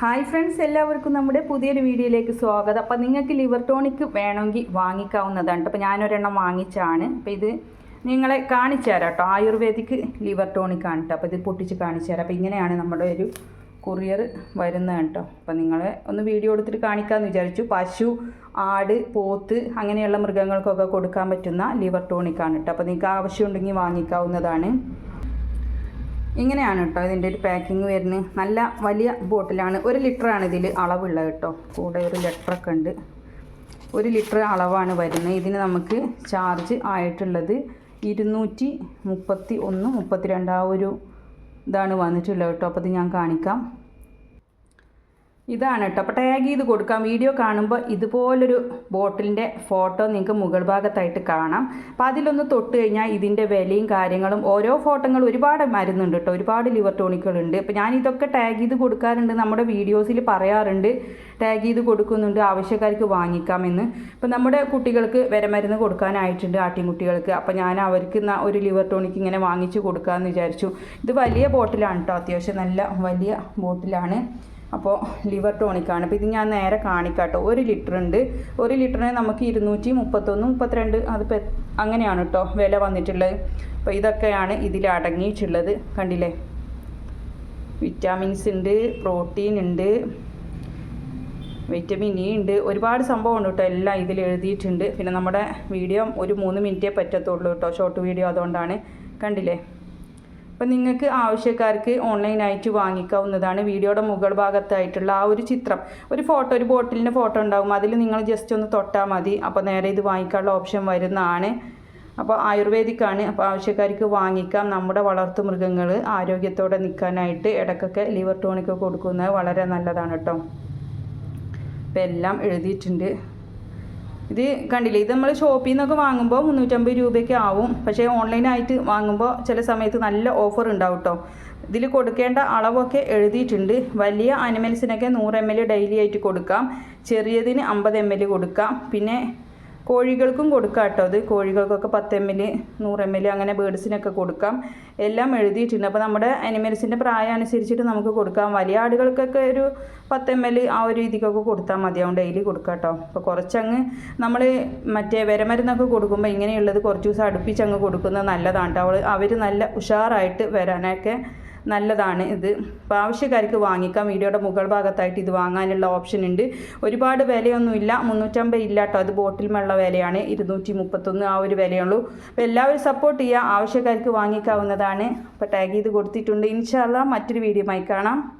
Hi friends എല്ലാവർക്കും നമ്മുടെ പുതിയൊരു വീഡിയോയിലേക്ക് സ്വാഗതം. അപ്പോൾ നിങ്ങൾക്ക് ലിവർ ടോണിക് വേണമെങ്കിൽ വാങ്ങിക്കാവുന്നതാണ് അപ്പോൾ ഞാനൊരെണ്ണം വാങ്ങിച്ചാണ്. അപ്പോൾ ഇത് നിങ്ങളെ കാണിച്ചു തരാം കേട്ടോ. ആയുർവേദിക് ലിവർ ടോണിക് ആണ് കേട്ടോ. അപ്പോൾ ഇത് പൊട്ടിച്ച് കാണിച്ചു തരാം. അപ്പോൾ ഇങ്ങനെയാണ് നമ്മുടെ ഒരു കൊറിയർ വരുന്നത് കേട്ടോ. അപ്പോൾ നിങ്ങളെ ഒന്ന് വീഡിയോ എടുത്തിട്ട് കാണിക്കാമെന്ന് വിചാരിച്ചു. പശു ആട് പോത്ത് അങ്ങനെയുള്ള മൃഗങ്ങൾക്കൊക്കെ കൊടുക്കാൻ പറ്റുന്ന ലിവർ ടോണിക് ആണ് കേട്ടോ. അപ്പോൾ നിങ്ങൾക്ക് ആവശ്യമുണ്ടെങ്കിൽ വാങ്ങിക്കാവുന്നതാണ്. ഇങ്ങനെയാണ് കേട്ടോ ഇതിന്റെ ഒരു പാക്കിങ് വരുന്നത്. നല്ല വലിയ ബോട്ടിലാണ്. ഒരു ആണ് ഇതിൽ അളവുള്ളത് കേട്ടോ. കൂടെ ഒരു ലിറ്ററൊക്കെ ഉണ്ട്. ഒരു ലിറ്റർ അളവാണ് വരുന്നത്. ഇതിന് നമുക്ക് ചാർജ് ആയിട്ടുള്ളത് ഇരുന്നൂറ്റി മുപ്പത്തി ഒന്ന് മുപ്പത്തിരണ്ട് ആ ഒരു ഇതാണ് വന്നിട്ടുള്ളത് കേട്ടോ. അപ്പോൾ ഇത് ഞാൻ കാണിക്കാം. ഇതാണ് കേട്ടോ അപ്പോൾ ടാഗ് ചെയ്ത് കൊടുക്കാം. വീഡിയോ കാണുമ്പോൾ ഇതുപോലൊരു ബോട്ടിലിന്റെ ഫോട്ടോ നിങ്ങൾക്ക് മുകൾ ഭാഗത്തായിട്ട് കാണാം. അപ്പോൾ അതിലൊന്ന് തൊട്ട് കഴിഞ്ഞാൽ ഇതിന്റെ വിലയും കാര്യങ്ങളും ഓരോ ഫോട്ടോകൾ ഒരുപാട് മരുന്നുണ്ട് കേട്ടോ ഒരുപാട് ലിവർ ടോണിക്കുകളുണ്ട്. അപ്പോൾ ഞാൻ ഇതൊക്കെ ടാഗ് ചെയ്ത് കൊടുക്കാറുണ്ട്. നമ്മുടെ വീഡിയോസിൽ പറയാറുണ്ട്. ടാഗ് ചെയ്ത് കൊടുക്കുന്നുണ്ട്. ആവശ്യക്കാർക്ക് വാങ്ങിക്കാമെന്ന്. അപ്പോൾ നമ്മുടെ കുട്ടികൾക്ക് വിരമരുന്ന് കൊടുക്കാനായിട്ടുണ്ട് ആട്ടിൻകുട്ടികൾക്ക്. അപ്പോൾ ഞാൻ അവർക്ക് ഒരു ലിവർ ടോണിക്ക് ഇങ്ങനെ വാങ്ങിച്ച് കൊടുക്കാമെന്ന് വിചാരിച്ചു. ഇത് വലിയ ബോട്ടിലാണ് കേട്ടോ അത്യാവശ്യം നല്ല വലിയ ബോട്ടിലാണ്. അപ്പോൾ ലിവർ ടോണിക്കാണ് അപ്പോൾ ഇത് ഞാൻ നേരെ കാണിക്കാട്ടോ. ഒരു ലിറ്റർ ഉണ്ട്. ഒരു ലിറ്ററിന് നമുക്ക് ഇരുന്നൂറ്റി മുപ്പത്തൊന്ന് മുപ്പത്തിരണ്ട് അതിപ്പോൾ അങ്ങനെയാണ് കേട്ടോ വില വന്നിട്ടുള്ളത്. അപ്പോൾ ഇതൊക്കെയാണ് ഇതിൽ അടങ്ങിയിട്ടുള്ളത്. കണ്ടില്ലേ? വിറ്റാമിൻസ് ഉണ്ട് പ്രോട്ടീൻ ഉണ്ട് വിറ്റമിൻ ഇ ഉണ്ട്. ഒരുപാട് സംഭവം ഉണ്ട് കേട്ടോ എല്ലാം ഇതിൽ എഴുതിയിട്ടുണ്ട്. പിന്നെ നമ്മുടെ വീഡിയോ ഒരു മൂന്ന് മിനിറ്റേ പറ്റത്തുള്ളൂ കേട്ടോ ഷോർട്ട് വീഡിയോ അതുകൊണ്ടാണ്. കണ്ടില്ലേ? അപ്പം നിങ്ങൾക്ക് ആവശ്യക്കാർക്ക് ഓൺലൈനായിട്ട് വാങ്ങിക്കാവുന്നതാണ് വീഡിയോയുടെ മുകൾ ഭാഗത്തായിട്ടുള്ള ആ ഒരു ചിത്രം. ഒരു ഫോട്ടോ ഒരു ബോട്ടിലിന്റെ ഫോട്ടോ ഉണ്ടാകും അതിൽ നിങ്ങൾ ജസ്റ്റ് ഒന്ന് തൊട്ടാൽ മതി. അപ്പോൾ നേരെ ഇത് വാങ്ങിക്കാനുള്ള ഓപ്ഷൻ വരുന്നതാണ്. അപ്പോൾ ആയുർവേദിക്കാണ്. അപ്പോൾ ആവശ്യക്കാർക്ക് വാങ്ങിക്കാം. നമ്മുടെ വളർത്തു മൃഗങ്ങൾ ആരോഗ്യത്തോടെ നിൽക്കാനായിട്ട് ഇടയ്ക്കൊക്കെ ലിവർ ടോണിക്ക് കൊടുക്കുന്നത് വളരെ നല്ലതാണ് കേട്ടോ. അപ്പോൾ എല്ലാം എഴുതിയിട്ടുണ്ട്. ഇത് കണ്ടില്ലേ? ഇത് നമ്മൾ ഷോപ്പിൽ നിന്നൊക്കെ വാങ്ങുമ്പോൾ മുന്നൂറ്റമ്പത് രൂപയൊക്കെ ആവും. പക്ഷേ ഓൺലൈനായിട്ട് വാങ്ങുമ്പോൾ ചില സമയത്ത് നല്ല ഓഫർ ഉണ്ടാവും കേട്ടോ ഇതിൽ കൊടുക്കേണ്ട അളവൊക്കെ എഴുതിയിട്ടുണ്ട്. വലിയ അനിമൽസിനൊക്കെ നൂറ് എം എൽ ഡെയിലി ആയിട്ട് കൊടുക്കാം. ചെറിയതിന് അമ്പത് എം എൽ കൊടുക്കാം. പിന്നെ കോഴികൾക്കും കൊടുക്കാം കേട്ടോ. അത് കോഴികൾക്കൊക്കെ പത്ത് എം എൽ നൂറ് എം എൽ അങ്ങനെ ബേഡ്സിനൊക്കെ കൊടുക്കാം. എല്ലാം എഴുതിയിട്ടുണ്ട്. അപ്പോൾ നമ്മുടെ അനിമൽസിന്റെ പ്രായം അനുസരിച്ചിട്ട് നമുക്ക് കൊടുക്കാം. വലിയ ആടുകൾക്കൊക്കെ ഒരു പത്ത് എം എൽ ആ ഒരു രീതിക്കൊക്കെ കൊടുത്താൽ മതിയാവും ഡെയിലി കൊടുക്കാം കേട്ടോ. അപ്പോൾ കുറച്ചങ്ങ് നമ്മൾ മറ്റേ വിരമരുന്നൊക്കെ കൊടുക്കുമ്പോൾ ഇങ്ങനെയുള്ളത് കുറച്ച് ദിവസം അടുപ്പിച്ചങ്ങ് കൊടുക്കുന്നത് നല്ലതാണ് കേട്ടോ. അവൾ അവർ നല്ല ഉഷാറായിട്ട് വരാനൊക്കെ നല്ലതാണ് ഇത്. അപ്പോൾ ആവശ്യക്കാർക്ക് വാങ്ങിക്കാം. വീഡിയോയുടെ മുകൾ ഭാഗത്തായിട്ട് ഇത് വാങ്ങാനുള്ള ഓപ്ഷൻ ഉണ്ട്. ഒരുപാട് വിലയൊന്നുമില്ല മുന്നൂറ്റമ്പത് ഇല്ല കേട്ടോ. അത് ബോട്ടിൽ മുള്ള വിലയാണ്. ഇരുന്നൂറ്റി മുപ്പത്തൊന്ന് ആ ഒരു വിലയുള്ളൂ. അപ്പോൾ എല്ലാവരും സപ്പോർട്ട് ചെയ്യുക. ആവശ്യക്കാർക്ക് വാങ്ങിക്കാവുന്നതാണ്. അപ്പോൾ ടാഗ് ചെയ്ത് കൊടുത്തിട്ടുണ്ട്. ഇൻഷാല്ല മറ്റൊരു വീഡിയോ കാണാം.